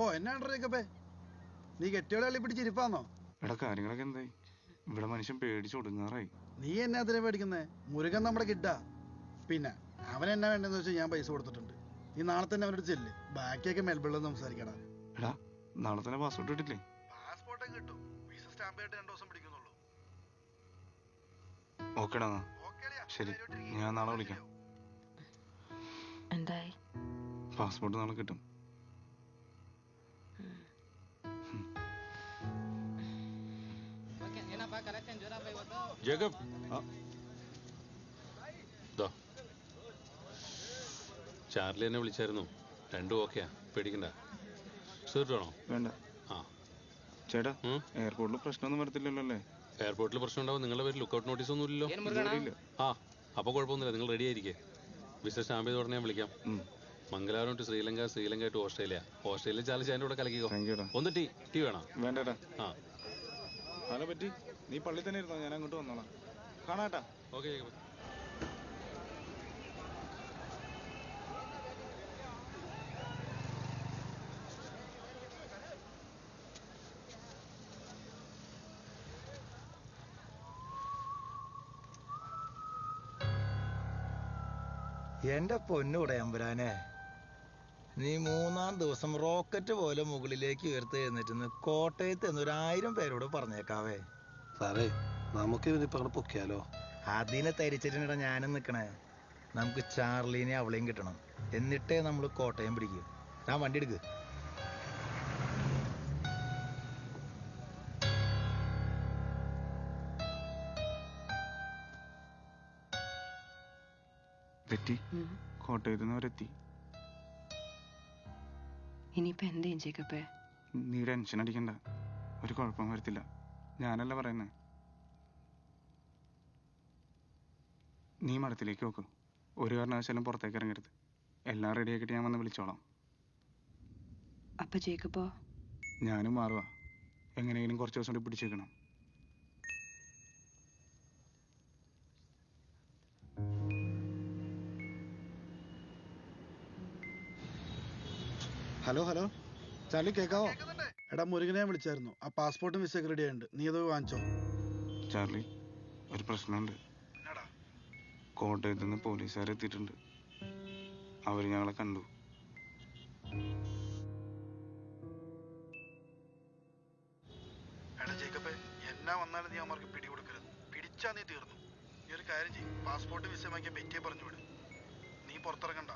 ഓ എന്നാണ് ജേക്കബേ നീ കെട്ടിയോടെ അള്ളി പിടിച്ചിരിപ്പാന്നോ എടാ കാര്യങ്ങളൊക്കെ എന്തായി? ഇവിടെ മനുഷ്യൻ പേടിച്ച് ഒടുങ്ങാറായി. നീ എന്നാ അതിനെ പേടിക്കുന്നേ? മുരുകൻ നമ്മുടെ കിട്ടാ പിന്നെ അവൻ എന്നാ വേണ്ടെന്ന് വെച്ചാൽ ഞാൻ പൈസ കൊടുത്തിട്ടുണ്ട്. നീ നാളെ തന്നെ അവനോട് ചെല്ല്. ബാക്കിയൊക്കെ മെൽബിളിൽ സംസാരിക്കടാ. എടാ നാളെ തന്നെ പാസ്പോർട്ട് ഇട്ടില്ലേ പാസ്പോർട്ടൊക്കെ കിട്ടും. വിസ സ്റ്റാമ്പ് ആയിട്ട് രണ്ടു ദിവസം പിടിക്കുന്നുള്ളൂ. ഓക്കേടാ ശരി ഞാൻ നാളെ വിളിക്കാം. എന്തായി? പാസ്പോർട്ട് നാളെ കിട്ടും. ജേക്കബ് ആ. ദാ. ചാർലി എന്നെ വിളിച്ചായിരുന്നു. രണ്ടും ഓക്കെയാ. പേടിക്കണ്ട. വേണോ? വേണ്ട. ആ. ചേട്ടാ ഉം? എയർപോർട്ടിൽ പ്രശ്നമൊന്നും വരത്തില്ലല്ലോ അല്ലേ എയർപോർട്ടിൽ പ്രശ്നം ഉണ്ടാവും നിങ്ങളുടെ പേര് ലുക്കൗട്ട് നോട്ടീസ് ഒന്നും ഇല്ലല്ലോ. ആ അപ്പോൾ കുഴപ്പമൊന്നുമില്ല. നിങ്ങൾ റെഡി ആയിരിക്കേ. വിസ സ്റ്റാമ്പ് ചെയ്ത ഉടനെ ഞാൻ വിളിക്കാം. ഉം. Mangalapuram to Sri Lanka Sri Lanka to Australia. Australia ചാലിച്ച് അതിന്റെ കൂടെ കലക്കിക്കോ. താങ്ക് യു ടാ. ഒന്ന് ടീ ടീ വേണം? വേണ്ടടാ ആ. അതിനെ പറ്റി നീ പള്ളി തന്നെ ഇരുന്നോ? ഞാൻ അങ്ങോട്ട് വന്നോളാം. കാണാട്ടാ. ഓക്കെ ജേക്കബ് എന്റെ പൊന്നൂടെ അമ്പുരാനെ. നീ മൂന്നാം ദിവസം റോക്കറ്റ് പോലെ മുകളിലേക്ക് ഉയർത്തി എഴുന്നേറ്റുന്ന് കോട്ടയത്ത് നിന്ന് ഒരു ആയിരം പേരോട് പറഞ്ഞേക്കാവേ. സാറേ നമുക്ക് പൊക്കിയാലോ? അതിനെ തരിച്ചിട്ടാ ഞാനും നിക്കണേ. നമുക്ക് ചാർലീനെ അവളെയും കിട്ടണം. എന്നിട്ടേ നമ്മൾ കോട്ടയം പിടിക്കും. ഞാൻ വണ്ടി എടുക്ക്. തെറ്റി. കോട്ടയത്ത് നിന്ന് അവരെത്തി. ഇനിയിപ്പോ എന്തേം ജേക്കപ്പേ നീ ടെൻഷൻ അടിക്കണ്ട. ഒരു കുഴപ്പം വരത്തില്ല. ഞാനല്ല പറയുന്നത് നീ മഠത്തിലേക്ക് നോക്കൂ. ഒരു കാരണവശാലും പുറത്തേക്ക് ഇറങ്ങരുത്. എല്ലാം റെഡിയാക്കിയിട്ട് ഞാൻ വന്ന് വിളിച്ചോളാം. അപ്പൊ ജേക്കപ്പോ ഞാനും മാറുക എങ്ങനെയെങ്കിലും കുറച്ച് ദിവസം കൂടി പിടിച്ചേക്കണം. Hello hello. ചാർലി കേക്കാവോ? എടാ മുരുകനെ ഞാൻ വിളിച്ചായിരുന്നു. ആ പാസ്പോർട്ടും വിസയൊക്കെ റെഡി ആയിട്ടുണ്ട്. നീ അത് വാങ്ങിച്ചോ? ചാർലി ഒരു പ്രശ്നമുണ്ട്. കോട്ടയത്ത് നിന്ന് പോലീസുകാർ എത്തിയിട്ടുണ്ട്. അവർ ഞങ്ങളെ കണ്ടു. എടാ ജേക്കബേ എന്നാ വന്നാലും നീ അവന്മാർക്ക് പിടി കൊടുക്കരുത് പിടിച്ചാ നീ തീർന്നു. നീ ഒരു കാര്യം ചെയ്യും. പാസ്പോർട്ട് വിസ വാങ്ങിയ പെറ്റിയെ പറഞ്ഞു വിട് നീ പുറത്തിറങ്ങണ്ട.